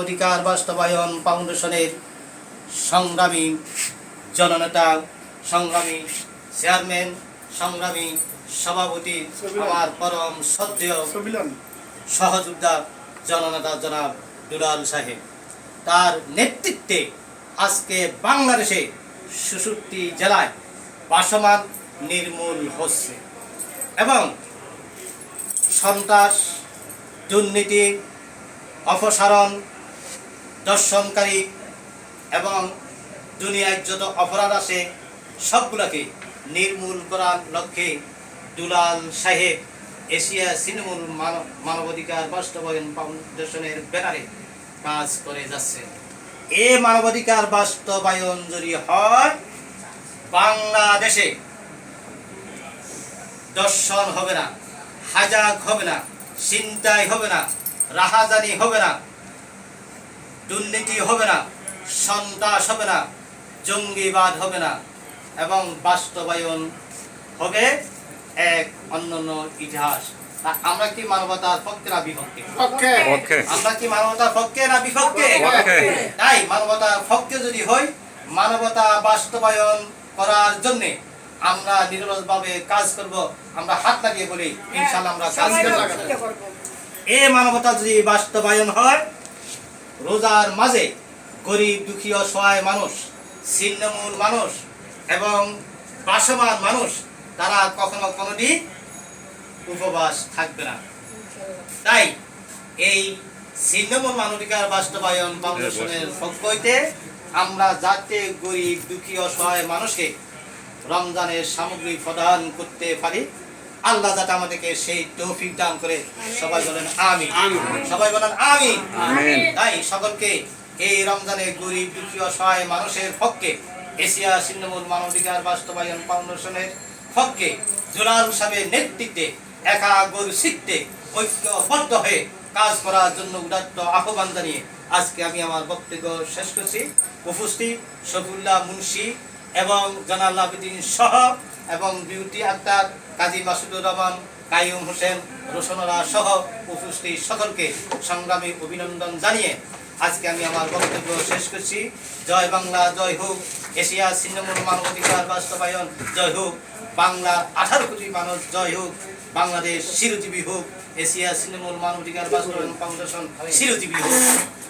অধিকার বাস্তবায়ন ফাউন্ডেশনের সংগ্রামী জননেতা সংগ্রামী চেয়ারম্যান সংগ্রামী সভাপতি আমার পরম শ্রদ্ধেয় সহযোদ্ধা জননেতা জনাব দুলাল সাহেব। তার নেতৃত্বে আজকে বাংলাদেশে ষষট্টি জেলায় বাসমান নির্মূল হচ্ছে এবং সন্ত্রাস দুর্নীতি অপসারণ দর্শনকারী এবং দুনিয়ায় যত অপরাধ আছে, সবগুলোকে নির্মূল করার লক্ষ্যে দুলাল সাহেব এশিয়া মানব, মানবাধিকার বাস্তবায়ন ফাউন্ডেশনের ব্যানারে কাজ করে যাচ্ছে। এ মানবাধিকার বাস্তবায়ন যদি হয়, বাংলাদেশে দর্শন হবে না, হাজাক হবে না চিন্তাই হবে না, রাহাজানি হবে না দুর্নীতি হবে না সন্ত্রাস হবে না জঙ্গিবাদ হবে না এবং বাস্তবায়ন হবে এক অন্যান্য ইতিহাস। আমরা কি মানবতার পক্ষে না বিপক্ষে? আমরা কি মানবতার পক্ষে না বিপক্ষে? তাই মানবতার পক্ষে যদি হই মানবতা বাস্তবায়ন করার জন্য আমরা নিরলসভাবে কাজ করব আমরা হাত লাগিয়ে বলি ইনশাল্লাহ আমরা কাজ করব। এ মানবতা যদি বাস্তবায়ন হয় রোজার মাঝে গরিব, দুঃখী, অসহায় মানুষ, ছিন্নমূল মানুষ এবং বাসমান মানুষ, তারা কখনো কোনোদিন উপবাস থাকবে না। তাই এই ছিন্নমূল মানবিকার বাস্তবায়ন ফাউন্ডেশনের পক্ষ হইতে আমরা যাতে গরিব, দুঃখী, অসহায় মানুষকে রমজানের সামগ্রী প্রদান করতে পারি আল্লাহ যাতে আমাদেরকে সেই তৌফিক দান করে সবাই বলেন আমি সবাই বলেন আমি তাই সকলকে এই রমজানে গরিব দুঃখী অসহায় মানুষের পক্ষে এশিয়া ছিন্নমূল মানবাধিকার বাস্তবায়ন ফাউন্ডেশনের পক্ষে জোলাল সাহেবের নেতৃত্বে একাগ্র চিত্তে ঐক্যবদ্ধ হয়ে কাজ করার জন্য উদাত্ত আহ্বান জানিয়ে আজকে আমি আমার বক্তব্য শেষ করছি। উপস্থিত শফিউল্লাহ মুন্সি এবং জানাল আবেদিন সহ এবং বিউটি আক্তার কাজী মাসুদুর রহমান কাইম হোসেন, রোশনরা সহ উপস্থিত সকলকে সংগ্রামী অভিনন্দন জানিয়ে আজকে আমি আমার বক্তব্য শেষ করছি। জয় বাংলা, জয় হোক। এশিয়া ছিন্নমূল মানবাধিকার বাস্তবায়ন, জয় হোক। বাংলা আঠারো কোটি মানুষ, জয় হোক। বাংলাদেশ চিরজীবী হোক। এশিয়া ছিন্নমূল মানবাধিকার বাস্তবায়ন ফাউন্ডেশন চিরজীবী হোক।